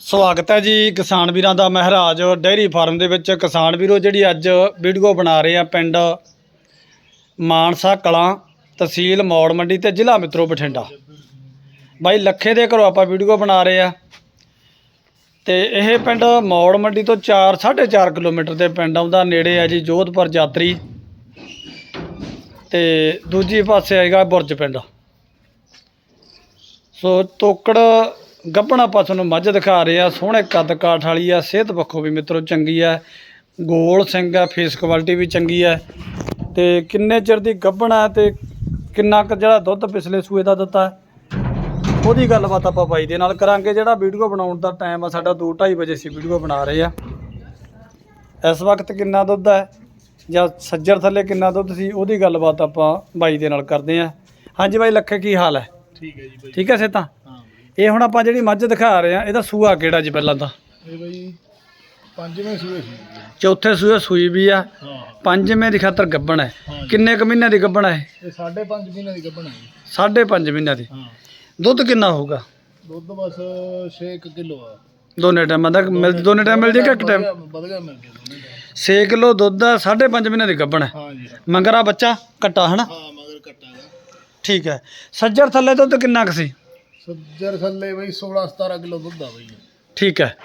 ਸਵਾਗਤ ਹੈ ਜੀ ਕਿਸਾਨ ਵੀਰਾਂ ਦਾ ਮਹਾਰਾਜ ਡੇਅਰੀ ਫਾਰਮ ਦੇ ਵਿੱਚ। ਕਿਸਾਨ ਵੀਰੋ, ਜਿਹੜੀ ਅੱਜ ਵੀਡੀਓ ਬਣਾ ਰਹੇ ਆ ਪਿੰਡ ਮਾਨਸਾ ਕਲਾਂ ਤਹਿਸੀਲ ਮੌੜ ਮੰਡੀ ਤੇ ਜ਼ਿਲ੍ਹਾ ਮਿੱਤਰੋ ਬਠਿੰਡਾ। ਬਾਈ, ਲੱਖੇ ਦੇ ਘਰੋਂ ਆਪਾਂ ਵੀਡੀਓ ਬਣਾ ਰਹੇ ਆ। ਤੇ ਇਹ ਪਿੰਡ ਮੌੜ ਮੰਡੀ ਤੋਂ 4 4.5 ਕਿਲੋਮੀਟਰ ਦੇ ਪਿੰਡ ਆਉਂਦਾ, ਨੇੜੇ ਆ ਜੀ ਜੋਧਪੁਰ ਯਾਤਰੀ। ਤੇ ਦੂਜੀ ਪਾਸੇ ਆਏਗਾ ਬੁਰਜ ਪਿੰਡ। ਸੋ ਤੋਕੜ ਗੱਭਣ ਆਪਾਂ ਤੁਹਾਨੂੰ ਮੱਝ ਦਿਖਾ ਰਹੇ ਆ ਸੋਹਣੇ ਕੱਦ ਕਾਠ ਵਾਲੀ ਆ ਸਿਹਤ ਪੱਖੋਂ ਵੀ ਮਿੱਤਰੋ ਚੰਗੀ ਆ। ਗੋਲ ਸਿੰਘ ਆ ਫੇਸ ਕੁਆਲਿਟੀ ਵੀ ਚੰਗੀ ਆ। ਤੇ ਕਿੰਨੇ ਚਿਰ ਦੀ ਗੱਭਣ ਤੇ ਕਿੰਨਾ ਕੁ ਜਿਹੜਾ ਦੁੱਧ ਪਿਛਲੇ ਸੂਏ ਦਾ ਦਿੱਤਾ? ਉਹਦੀ ਗੱਲਬਾਤ ਆਪਾਂ ਬਾਈ ਦੇ ਨਾਲ ਕਰਾਂਗੇ। ਜਿਹੜਾ ਵੀਡੀਓ ਬਣਾਉਣ ਦਾ ਟਾਈਮ ਆ ਸਾਡਾ 2:30 ਵਜੇ ਸੀ ਵੀਡੀਓ ਬਣਾ ਰਹੇ ਆ। ਇਸ ਵਕਤ ਕਿੰਨਾ ਦੁੱਧ ਹੈ ਜਾਂ ਸੱਜਰ ਥੱਲੇ ਕਿੰਨਾ ਦੁੱਧ ਸੀ ਉਹਦੀ ਗੱਲਬਾਤ ਆਪਾਂ ਬਾਈ ਦੇ ਨਾਲ ਕਰਦੇ ਆ। ਹਾਂਜੀ ਬਾਈ ਲੱਖੇ ਕੀ ਹਾਲ ਹੈ ਠੀਕ ਹੈ ਜੀ ਬਾਈ। ਠੀਕ ਹੈ ਸੇ ਤਾਂ ਇਹ ਹੁਣ ਆਪਾਂ ਜਿਹੜੀ ਮੱਝ ਦਿਖਾ ਰਹੇ ਆ ਇਹਦਾ ਸੂਆ ਕਿਹੜਾ ਜੀ ਪਹਿਲਾਂ ਤਾਂ? ਇਹ ਬਾਈ ਪੰਜਵੇਂ ਸੂਏ ਸੀ। ਜੀ। ਚੌਥੇ ਸੂਏ ਸੂਈ ਵੀ ਆ। ਹਾਂ। ਪੰਜਵੇਂ ਦੀ ਖਾਤਰ ਗੱਬਣ ਹੈ। ਹਾਂ ਕਿੰਨੇ ਕੁ ਮਹੀਨਿਆਂ ਦੀ ਗੱਬਣ ਹੈ ਇਹ? ਸਾਢੇ ਪੰਜ ਮਹੀਨੇ ਦੀ ਗੱਭਣ ਹੈ ਜੀ। ਸਾਢੇ ਪੰਜ ਮਹੀਨਿਆਂ ਦੀ। ਹਾਂ। ਦੁੱਧ ਕਿੰਨਾ ਹੋਊਗਾ? ਦੁੱਧ ਬਸ 6 ਕਿਲੋ ਆ। ਦੋਨੇ ਟਾਈਮਾਂ ਦਾ ਮਿਲ ਦੋਨੇ ਟਾਈਮ ਮਿਲ ਜੇਗਾ ਇੱਕ ਟਾਈਮ ਵਧ ਗਿਆ ਮਿਲ ਗਿਆ ਦੋਨੇ time। 6 ਕਿਲੋ ਦੁੱਧ ਆ ਸਾਢੇ ਪੰਜ ਮਹੀਨਿਆਂ ਦੀ ਗੱਬਣ ਹੈ। ਹਾਂ ਜੀ। ਮੰਗਰਾ ਬੱਚਾ ਕੱਟਾ ਹਨਾ? ਹਾਂ ਮਗਰ ਕੱਟਾ ਦਾ ਠੀਕ ਹੈ। ਸੱਜਰ ਥੱਲੇ ਦੁੱਧ ਕਿੰਨਾ ਕੁ ਸੀ? ਸੱਜਰ ਥੱਲੇ ਬਈ 16 17 ਕਿਲੋ ਦੁੱਧ ਆ ਬਈ। ਠੀਕ ਹੈ।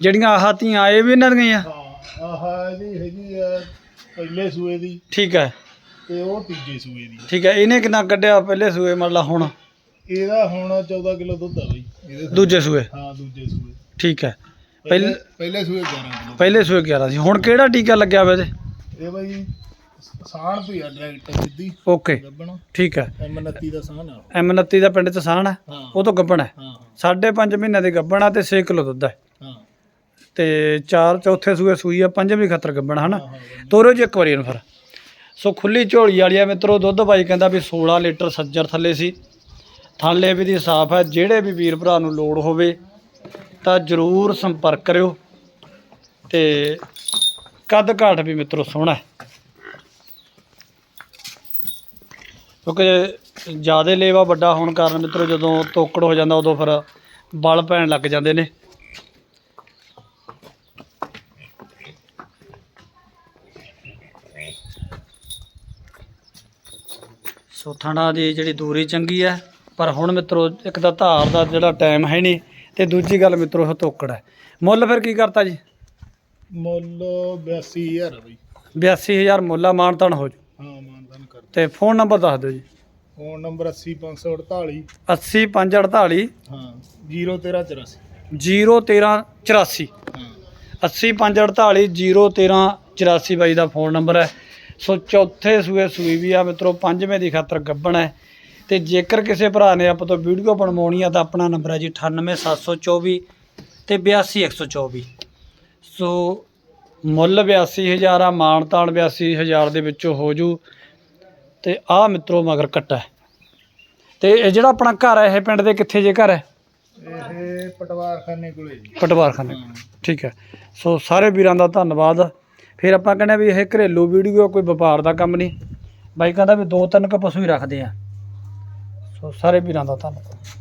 ਜਿਹੜੀਆਂ ਆਹ ਧੀਆਂ ਇਹ ਵੀ ਇਹਨਾਂ ਦੀਆਂ? ਆ ਹਾਂ ਆਹ ਇਹਦੀ ਹੈਗੀ ਆ ਪਹਿਲੇ ਸੂਏ ਦੀ। ਠੀਕ ਹੈ। ਤੇ ਉਹ ਤੀਜੇ ਸੂਏ ਦੀ। ਠੀਕ ਹੈ ਇਹਨੇ ਕਿੰਨਾ ਕੱਢਿਆ ਪਹਿਲੇ ਸੂਏ ਮਤਲਬ ਹੁਣ? ਇਹਦਾ ਹੁਣ 14 ਕਿਲੋ ਦੁੱਧ ਆ ਬਈ। ਇਹਦੇ ਥੱਲੇ। ਦੂਜੇ ਸੂਏ? ਹਾਂ ਦੂਜੇ ਸੂਏ। ਠੀਕ ਹੈ। ਪਹਿਲੇ ਪਹਿਲੇ ਸੂਏ 11 ਕਿਲੋ। ਪਹਿਲੇ ਸੂਏ 11 ਸੀ। ਹੁਣ ਕਿਹੜਾ ਟੀਕਾ ਲੱਗਿਆ ਇਹਦੇ ਇਹ ਬਾਈ ਸਾਣ ਤੋਂ ਆ ਡਾਇਰੈਕਟ ਸਿੱਧੀ। ਓਕੇ ਗੱਬਣ। ਠੀਕ ਹੈ। M29 ਦਾ ਸਾਣ ਆ M29 ਦਾ ਪਿੰਡ ਚ ਸਾਹਣ ਹੈ? ਹਾਂ। ਉਹ ਤੋਂ ਗੱਬਣ ਹੈ? ਹਾਂ ਸਾਢੇ ਪੰਜ ਮਹੀਨੇ ਦੀ ਗੱਬਣ ਆ ਤੇ 6 ਕਿਲੋ ਦੁੱਧ ਹੈ। ਹਾਂ। ਤੇ ਚਾਰ ਚੌਥੇ ਸੂਏ ਸੂਈ ਆ ਪੰਜਵੀਂ ਖਤਰ ਗੱਬਣ ਹਨਾ। ਤੋਰੋ ਜੀ ਇੱਕ ਵਾਰੀ ਇਹਨੂੰ ਫਿਰ। ਸੋ ਖੁੱਲੀ ਝੋਲੀ ਵਾਲੀ ਆ ਮਿੱਤਰੋ ਦੁੱਧ ਬਾਈ ਕਹਿੰਦਾ ਵੀ 16 ਲੀਟਰ ਸੱਜਰ ਥੱਲੇ ਸੀ। ਥਾਲੇ ਵੀ ਦੀ ਸਾਫ਼ ਹੈ ਜਿਹੜੇ ਵੀ ਵੀਰ ਭਰਾ ਨੂੰ ਲੋੜ ਹੋਵੇ ਤਾਂ ਜਰੂਰ ਸੰਪਰਕ ਕਰਿਓ। ਤੇ ਕੱਦ ਘਾਟ ਵੀ ਮਿੱਤਰੋ ਸੋਹਣਾ ਹੈ। ਕਿਉਂਕਿ ਜਿਆਦੇ ਲੇਵਾ ਵੱਡਾ ਹੋਣ ਕਾਰਨ ਮਿੱਤਰੋ ਜਦੋਂ ਤੋਕੜ ਹੋ ਜਾਂਦਾ ਉਦੋਂ ਫਿਰ ਬਲ ਪੈਣ ਲੱਗ ਜਾਂਦੇ ਨੇ। ਸੋ ਥਣਾ ਦੀ ਜਿਹੜੀ ਦੂਰੀ ਚੰਗੀ ਹੈ ਪਰ ਹੁਣ ਮਿੱਤਰੋ ਇੱਕ ਤਾਂ ਧਾਰ ਦਾ ਜਿਹੜਾ ਟਾਈਮ ਹੈ ਨਹੀਂ ਤੇ ਦੂਜੀ ਗੱਲ ਮਿੱਤਰੋ ਇਹ ਤੋਕੜ ਹੈ। ਮੁੱਲ ਫਿਰ ਕੀ ਕਰਤਾ ਜੀ? ਮੁੱਲ 82000 ਆ ਬਈ। 82000 ਮੁੱਲਾ ਮਾਨਤਨ ਹੋ ਜੂ ਹਾਂ ਤੇ ਫੋਨ ਨੰਬਰ ਦੱਸ ਦਿਓ ਜੀ। ਫੋਨ ਨੰਬਰ 80548 80548 ਹਾਂ 01384 01384 ਹਾਂ। 80548 01384 ਬਾਈ ਦਾ ਫੋਨ ਨੰਬਰ ਹੈ। ਸੋ ਚੌਥੇ ਸੂਏ ਸੂਈ ਵੀ ਆ ਮਿੱਤਰੋ ਪੰਜਵੇਂ ਦੀ ਖਾਤਰ ਗੱਬਣ ਹੈ। ਤੇ ਜੇਕਰ ਕਿਸੇ ਭਰਾ ਨੇ ਆਪ ਤੋਂ ਵੀਡੀਓ ਬਣਵਾਉਣੀ ਆ ਤਾਂ ਆਪਣਾ ਨੰਬਰ ਹੈ ਜੀ 98724 ਤੇ 82124 ਸੋ ਮੁੱਲ 82000 ਆ ਮਾਨਤਾਨ 82000 ਦੇ ਵਿੱਚੋਂ ਹੋ ਜੂ। ਤੇ ਆ ਮਿੱਤਰੋ ਮਗਰ ਕੱਟਾ ਹੈ। ਤੇ ਇਹ ਜਿਹੜਾ ਆਪਣਾ ਘਰ ਹੈ ਇਹ ਪਿੰਡ ਦੇ ਕਿੱਥੇ ਜੇ ਘਰ ਹੈ? ਇਹ ਪਟਵਾਰਖਾਨੇ ਕੋਲੇ ਜੀ। ਪਟਵਾਰਖਾਨੇ। ਠੀਕ ਹੈ। ਸੋ ਸਾਰੇ ਵੀਰਾਂ ਦਾ ਧੰਨਵਾਦ। ਫਿਰ ਆਪਾਂ ਕਹਿੰਦੇ ਵੀ ਇਹ ਘਰੇਲੂ ਵੀਡੀਓ ਕੋਈ ਵਪਾਰ ਦਾ ਕੰਮ ਨਹੀਂ। ਬਾਈ ਕਹਿੰਦਾ ਵੀ ਦੋ ਤਿੰਨ ਕੁ ਪਸ਼ੂ ਹੀ ਰੱਖਦੇ ਆ। ਸੋ ਸਾਰੇ ਵੀਰਾਂ ਦਾ ਧੰਨਵਾਦ।